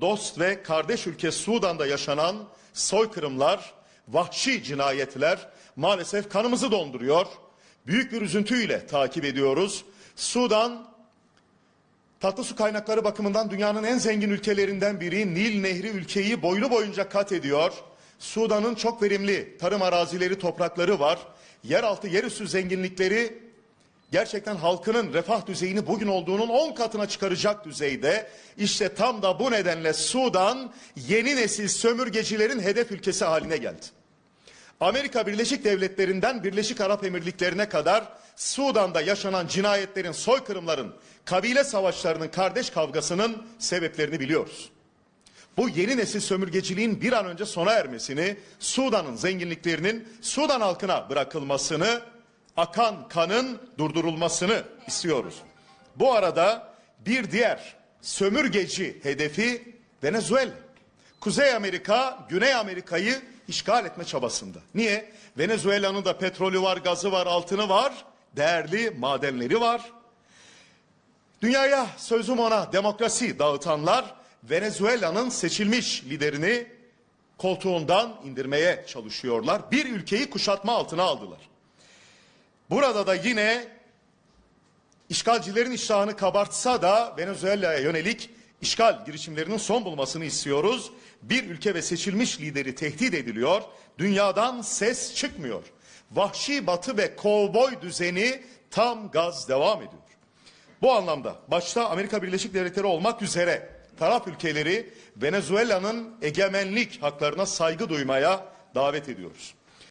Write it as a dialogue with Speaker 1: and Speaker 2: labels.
Speaker 1: dost ve kardeş ülke Sudan'da yaşanan soykırımlar, vahşi cinayetler maalesef kanımızı donduruyor. Büyük bir üzüntüyle takip ediyoruz. Sudan Tatlı su kaynakları bakımından dünyanın en zengin ülkelerinden biri Nil Nehri ülkeyi boylu boyunca kat ediyor. Sudan'ın çok verimli tarım arazileri, toprakları var. Yeraltı, yerüstü zenginlikleri gerçekten halkının refah düzeyini bugün olduğunun 10 katına çıkaracak düzeyde. İşte tam da bu nedenle Sudan yeni nesil sömürgecilerin hedef ülkesi haline geldi. Amerika Birleşik Devletleri'nden Birleşik Arap Emirlikleri'ne kadar Sudan'da yaşanan cinayetlerin, soykırımların, kabile savaşlarının, kardeş kavgasının sebeplerini biliyoruz. Bu yeni nesil sömürgeciliğin bir an önce sona ermesini, Sudan'ın zenginliklerinin Sudan halkına bırakılmasını, akan kanın durdurulmasını istiyoruz. Bu arada bir diğer sömürgeci hedefi Venezuela. Kuzey Amerika, Güney Amerika'yı işgal etme çabasında. Niye? Venezuela'nın da petrolü var, gazı var, altını var, değerli madenleri var. Dünyaya sözüm ona demokrasi dağıtanlar Venezuela'nın seçilmiş liderini koltuğundan indirmeye çalışıyorlar. Bir ülkeyi kuşatma altına aldılar. Burada da yine işgalcilerin iştahını kabartsa da Venezuela'ya yönelik işgal girişimlerinin son bulmasını istiyoruz. Bir ülke ve seçilmiş lideri tehdit ediliyor. Dünyadan ses çıkmıyor. Vahşi batı ve kovboy düzeni tam gaz devam ediyor. Bu anlamda başta Amerika Birleşik Devletleri olmak üzere taraf ülkeleri Venezuela'nın egemenlik haklarına saygı duymaya davet ediyoruz.